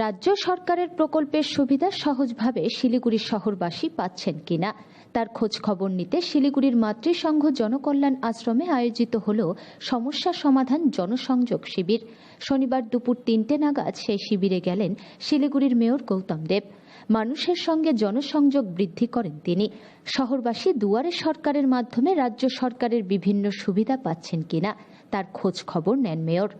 রাজ্য সরকারের প্রকল্পের সুবিধা সহজভাবে শিলিগুড়ি শহরবাসী পাচ্ছেন কিনা, তার খোঁজ খবর নিতে শিলিগুড়ির মাতৃসংঘ জনকল্যাণ আশ্রমে আয়োজিত হল সমস্যা সমাধান জনসংযোগ শিবির। শনিবার দুপুর তিনটে নাগাদ সেই শিবিরে গেলেন শিলিগুড়ির মেয়র গৌতম দেব। মানুষের সঙ্গে জনসংযোগ বৃদ্ধি করেন তিনি। শহরবাসী দুয়ারে সরকারের মাধ্যমে রাজ্য সরকারের বিভিন্ন সুবিধা পাচ্ছেন কিনা, তার খোঁজ খবর নেন মেয়র।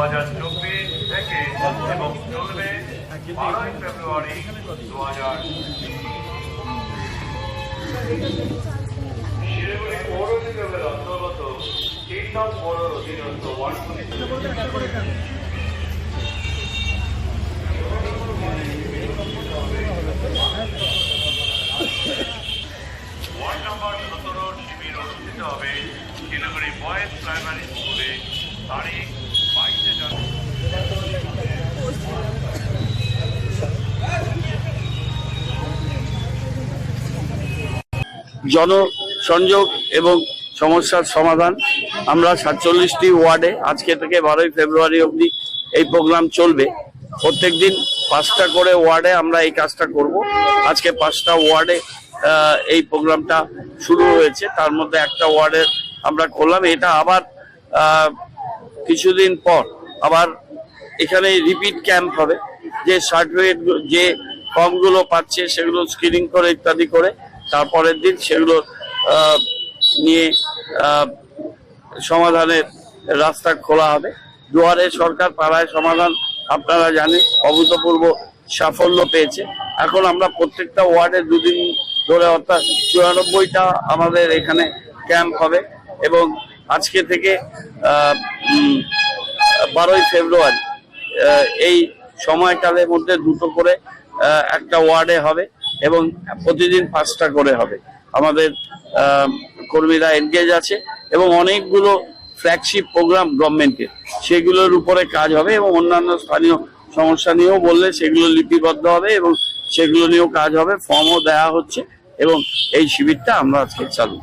হাজার চব্বিশ থেকে এবং চলবে বারোই ফেব্রুয়ারি দু হাজার শিলিগুড়ি পৌর নিগমের অন্তর্গত তিন নং পৌর অধীনস্থ ওয়ার্ডগুলি। ওয়ার্ড নম্বর সতেরো শিবির অনুষ্ঠিত হবে শিলিগুড়ি বয়েজ প্রাইমারি জনসংযোগ এবং সমস্যার সমাধান। আমরা সাতচল্লিশটি ওয়ার্ডে আজকে থেকে বারোই ফেব্রুয়ারি অবধি এই প্রোগ্রাম চলবে। প্রত্যেকদিন পাঁচটা করে ওয়ার্ডে আমরা এই কাজটা করব। আজকে পাঁচটা ওয়ার্ডে এই প্রোগ্রামটা শুরু হয়েছে। তার মধ্যে একটা ওয়ার্ডে আমরা করলাম। এটা আবার কিছুদিন পর আবার এখানে রিপিট ক্যাম্প হবে। যে সার্টিফিকেট, যে ফর্মগুলো পাচ্ছে সেগুলো স্ক্রিনিং করে ইত্যাদি করে তারপরের দিন সেগুলো নিয়ে সমাধানের রাস্তা খোলা হবে। দুয়ারে সরকার পাড়ায় সমাধান আপনারা জানেন, অভূতপূর্ব সাফল্য পেয়েছে। এখন আমরা প্রত্যেকটা ওয়ার্ডে দুদিন ধরে অর্থাৎ চুরানব্বইটা আমাদের এখানে ক্যাম্প হবে এবং আজকে থেকে বারোই ফেব্রুয়ারি এই সময়কালের মধ্যে দুটো করে একটা ওয়ার্ডে হবে। এবং প্রতিদিন পাঁচটা করে হবে। আমাদের কর্মীরা এনগেজ আছে এবং অনেকগুলো ফ্ল্যাগশিপ প্রোগ্রাম গভর্নমেন্টের সেগুলোর উপরে কাজ হবে এবং অন্যান্য স্থানীয় সমস্যা নিয়েও বললে সেগুলো লিপিবদ্ধ হবে এবং সেগুলো নিয়েও কাজ হবে। ফর্মও দেওয়া হচ্ছে এবং এই শিবিরটা আমরা আজকে চালু।